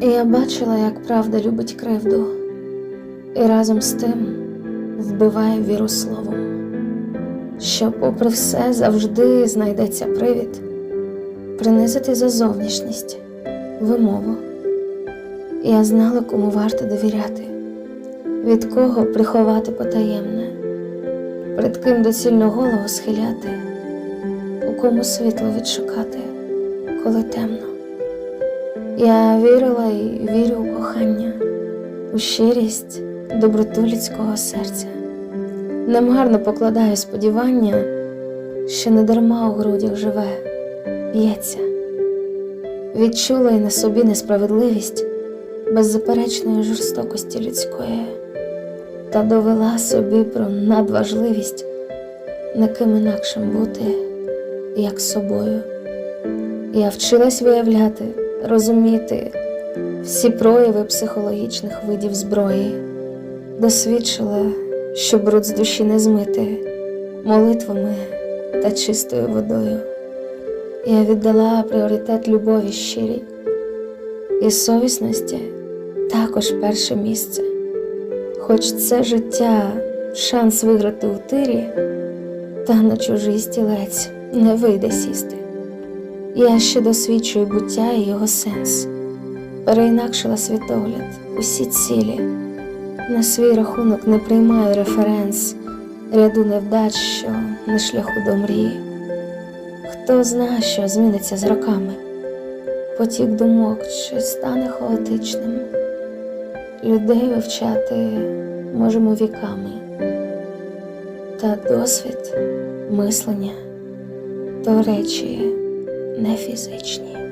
Я бачила, як правда любить кривду, і разом з тим вбиває віру словом, що, попри все, завжди знайдеться привід принизити за зовнішність, вимову. Я знала, кому варто довіряти, від кого приховати потаємне, перед ким доцільно голову схиляти, у кому світло відшукати, коли темно. Я вірила і вірю у кохання, у щирість, доброту людського серця. Немарно покладаю сподівання, що не дарма у грудях живе, б'ється. Відчула й на собі несправедливість беззаперечної жорстокості людської, та довела собі про надважливість не ким інакшим бути, як собою. Я вчилась виявляти, розуміти всі прояви психологічних видів зброї, досвідчила, що бруд з душі не змити молитвами та чистою водою. Я віддала пріоритет любові щирій і совісності також перше місце. Хоч це життя шанс виграти у тирі, та на чужий стілець не вийде сісти. Я ще досвідчую буття і його сенс, переінакшила світогляд, усі цілі. На свій рахунок не приймаю референс ряду невдач, що на шляху до мрії. Хто знає, що зміниться з роками, потік думок чи стане хаотичним. Людей вивчати можемо віками, та досвід, мислення то речі не фізичні.